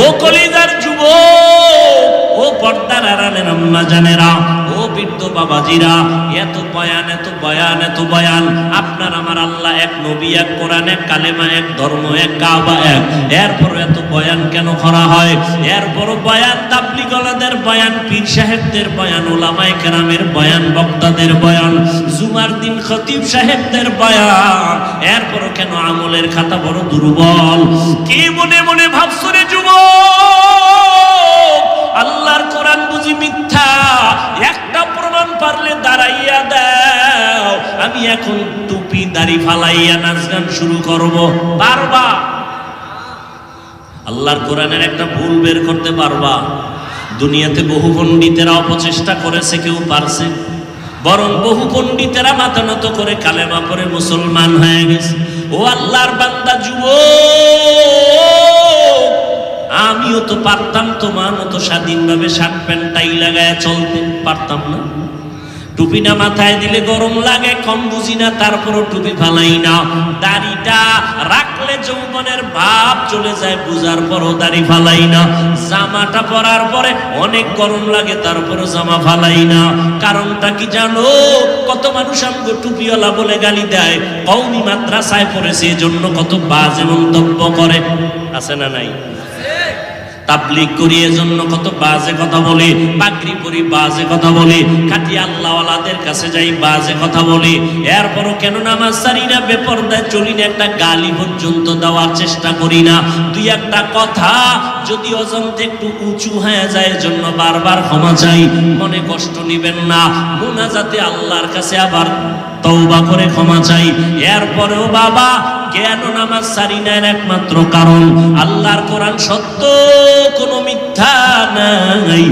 ও কলিজার যুব ও পর্দার আড়ালের আম্মা জানেরা। বাবাজিরা, এত বয়ান এত বয়ান এত বয়ান। আপনার আমার আল্লাহ এক নবী, এক কোরআন, এক কালেমা, এক ধর্ম, এক কাবা, এক। এরপর এত বয়ান কেন করা হয়? এরপর বয়ান তাবলিগলাদের বয়ান, পীর সাহেবদের বয়ান, ওলামায়ে কেরামের বয়ান, বক্তাদের বয়ান, জুমার দিন খতিব সাহেবদের বয়ান। এরপরও কেন আমলের খাতা বড় দুর্বল? কি মনে মনে ভাবছরে যুবক? আল্লাহর কোরআন বুঝি মিথ্যা। একটা প্রমাণ পারলে দাঁড়াইয়া দাও। আমি এখন টুপি দাড়ি ফালাইয়া নাচ গান শুরু করব। পারবা? আল্লাহর কোরআনের একটা ভুল বের করতে পারবা। দুনিয়াতে বহু পণ্ডিতেরা অপচেষ্টা করেছে, কেউ পারছে। বরং বহু পণ্ডিতেরা মাথা নত করে কালেমা পরে মুসলমান হয়ে গেছে। ও আল্লাহর বান্দা যুব আমিও তো পারতাম তোমার মতো স্বাধীনভাবে শার্ট প্যান্ট, টাই লাগায় চলতে পারতাম না। টুপি না মাথায় দিলে গরম লাগে, কম বুঝি না, তারপরও টুপি ফালাই না। দাড়িটা রাখলে যৌবনের ভাব চলে যায়, বুঝার পরও দাড়ি ফালাই না। জামাটা পরার পরে অনেক গরম লাগে, তারপরও জামা ফালাই না। কারণটা কি জানো? কত মানুষ আমাকে টুপিওয়ালা বলে গালি দেয় কৌমি মাদ্রাসায় পড়েছে এজন্য কত বাজে মন্তব্য করে। আছে না নাই? তাবলিগ করি, এজন্য কত বাজে কথা বলি পাগড়ি পরি বাজে কথা বলি, খাটি আল্লাহওয়ালাদের কাছে যাই, বাজে কথা বলি। এরপরও কেন নামাজ সারি না, বেপরদায় চলি না, একটা গালি পর্যন্ত দেওয়ার চেষ্টা করি না। দুই একটা কথা যদি অজন্তে একটু উঁচু হয়ে যায়, এজন্য বারবার ক্ষমা চাই, মনে কষ্ট নিবেন না। মোনাজাতে আল্লাহর কাছে আবার তওবা করে ক্ষমা চাই। এরপরেও বাবা, কেন নামাজ সারি না, এর একমাত্র কারণ, আল্লাহর কোরআন সত্য। কোনো মিথ্যা নাই।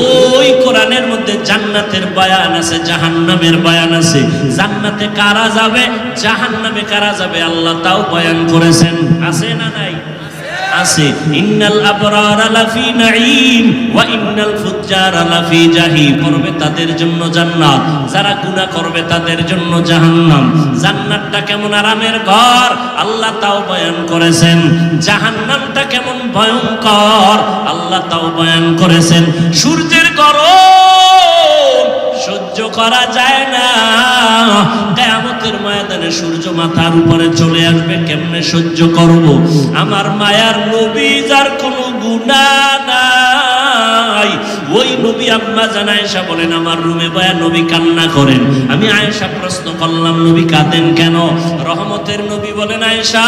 ওই কোরআনের মধ্যে জান্নাতের বায়ান আছে, জাহান্নামের বায়ান আছে। জান্নাতে কারা যাবে? জাহান্নামে কারা যাবে? আল্লাহ তাও বয়ান করেছেন। আছে না নাই? আছে, ইন্নাল আবরার লাফি নাঈম ওয়া ইন্নাল ফুজ্জার লাফি জাহিম। করবে তাদের জন্য জান্নাত, যারা গুনাহ করবে তাদের জন্য জাহান্নাম। জান্নাতটা কেমন আরামের ঘর, আল্লাহ তাও বয়ান করেছেন। জাহান্নামটা কেমন ভয়ঙ্কর, আল্লাহ তাও বয়ান করেছেন। সূর্যের গরম সহ্য করা যায় না। কেয়ামতের ময়দানে সূর্য মাথার উপরে চলে আসবে, কেমনে সহ্য করব? আমার মায়ার নবী যার কোনো গুণা নাই। ওই নবী আম্মা জান আয়েশা বলেন, আমার রুমে বয়া নবী কান্না করেন। আমি আয়েশা প্রশ্ন করলাম, নবী কাঁদেন কেন? রহমতের নবী বলেন, আয়েশা,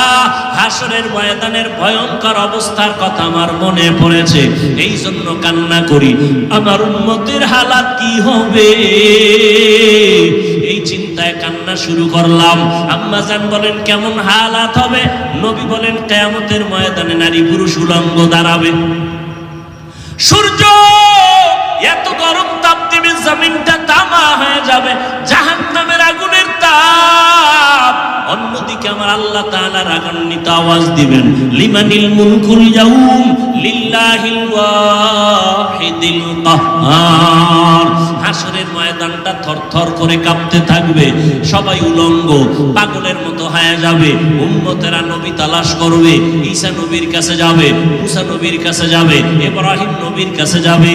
হাসরের ময়দানের ভয়ঙ্কর অবস্থার কথা আমার মনে পড়েছে এই জন্য কান্না করি। আমার উন্মতের হালাত কি হবে? এই চিন্তায় কান্না শুরু করলাম। আম্মা জান বলেন, কেমন হালাত হবে? নবী বলেন, কেয়ামতের ময়দানে নারী পুরুষ উলঙ্গ দাঁড়াবে। সূর্য জমিনটা তামা হয়ে যাবে। জাহান নামের আগুনের তাপ। অন্যদিকে আমার আল্লাহ তাআলা রাগান্বিত আওয়াজ দিবেন, লিমানিল মুলকুল ইয়াউম লিল্লাহিল ওয়াহিদিল কাহ্হার হাসরের ময়দানটা থরথর করে কাঁপতে থাকবে, সবাই উলঙ্গ, পাগলের মতো হয়ে যাবে, উম্মতেরা নবী তালাশ করবে, ঈসা নবীর কাছে যাবে, মুসা নবীর কাছে যাবে, ইব্রাহিম নবীর কাছে যাবে,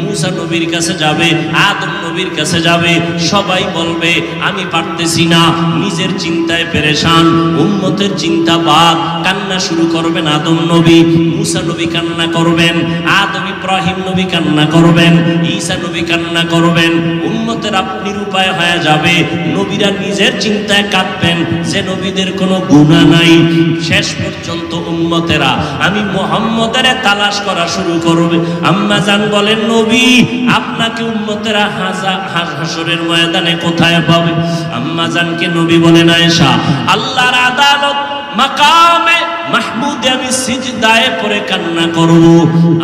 মুসা নবীর কাছে যাবে, আদম নবীর কাছে যাবে, সবাই বলবে, আমি পারতেছি না, নিজের চিন্তায় পেরেশান। উম্মতের চিন্তা বাদ কান্না শুরু করবেন আদম নবী, মুসা নবী কান্না করবেন, আদম ইব্রাহিম নবী কান্না করবেন, ঈসা নবী কান্না করবেন। উম্মতের আপনি উপায় হয়ে যাবে। নবীরা নিজের চিন্তায় কাঁদবেন, যে নবীদের কোনো গুণা নাই। শেষ পর্যন্ত উম্মতেরা, আমি মোহাম্মদের তালাশ করা শুরু করবে। আম্মা জান বলেন, নবী, আপনাকে উম্মতেরা হাজা হাস- হাসরের ময়দানে কোথায় পাবে? আম্মা জানকে নবী বলেন, আয়েশা আল্লাহর আদালত মাকামে মাহমুদ আমি সিজদায় পরে কান্না করব।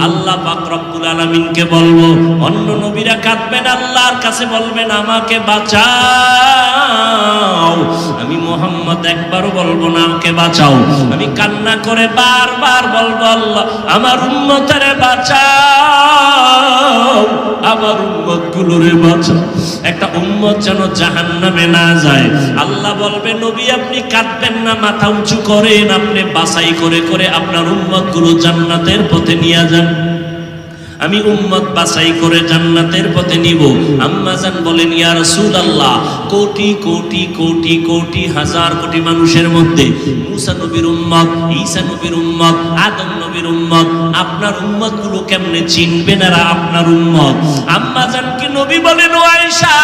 আল্লাহ পাক রব্বুল আলামিনকে বলব, অন্য নবীরা কাঁদবেন, আল্লাহর কাছে বলবেন, আমাকে বাঁচাও। আমি মোহাম্মদ একবারও বলব না, আমাকে বাঁচাও। আমি কান্না করে বারবার বলব, আল্লাহ, আমার উন্মতের বাঁচাও। আমার উম্মত গুলোরে বাঁচাও। একটা উম্মত যেন জাহান্নামে না যায়। আল্লাহ বলবে, নবী, আপনি কাঁদবেন না, মাথা উঁচু করেন, আপনি বাঁচা বাছাই করে করে আপনার উম্মতগুলো জান্নাতের পথে নিয়ে যান। আমি উম্মত বাছাই করে জান্নাতের পথে নিব। আম্মাজান বলেন, ইয়া রাসূলুল্লাহ, কোটি কোটি কোটি কোটি, হাজার কোটি মানুষের মধ্যে, মুসা নবীর উম্মত, ঈসা নবীর উম্মত, আদম নবীর উম্মত আপনার উম্মতগুলো কেমনে চিনবেন আর আপনার উম্মত? আম্মাজান কি নবী বলেন, ও আয়েশা,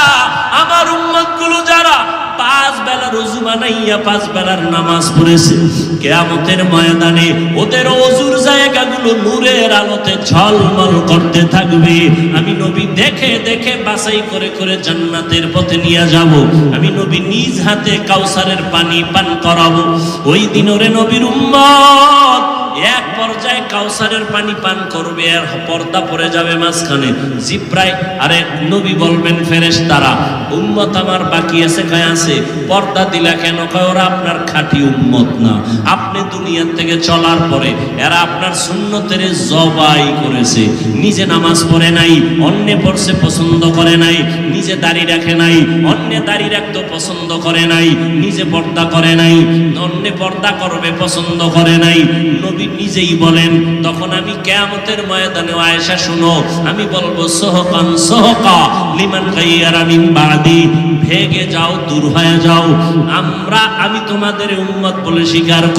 আমার উম্মতগুলো যারা পাঁচ বেলা রোজু বানাইয়া পাঁচ বেলার নামাজ পড়েছে, কেয়ামতের ময়দানে ওদের অজুর জায়গাগুলো নূরের আলোতে ঝলমল করতে থাকবে। আমি নবী দেখে দেখে বাছাই করে করে জান্নাতের পথে নিয়ে যাব। আমি নবী নিজ হাতে কাউসারের পানি পান করাবো। ওই দিন ওরে নবীর উম্মত এক পর্যায়ে কাউসারের পানি পান করবে, আর পর্দা পড়ে যাবে মাঝখানে। জিব্রাই আরে নবী বলবেন ফেরেশ তারা উম্মত আমার বাকি আছে, কয় আছে? পর্দা দিলা কেন? কয়, ওরা আপনার খাঁটি উম্মত না। আপনি দুনিয়ার থেকে চলার পরে এরা আপনার সুন্নতের জবাই করেছে। নিজে নামাজ পড়ে নাই, অন্যে পড়ছে পছন্দ করে নাই, নিজে দাড়ি রাখে নাই, অন্যে দাড়ি রাখতে পছন্দ করে নাই, নিজে পর্দা করে নাই, অন্য পর্দা করবে পছন্দ করে নাই। নবী নিজেই বলেন, তখন আমি কেয়ামতের ময়দানে আয়েশা, শুনো, আমি বলব, সহকান, সহকা, লিমান গাইয়ারা মিন বাদি ভেগে যাও দূর হয়ে যাও আমরা আমি তোমাদের উম্মত বলে স্বীকার করি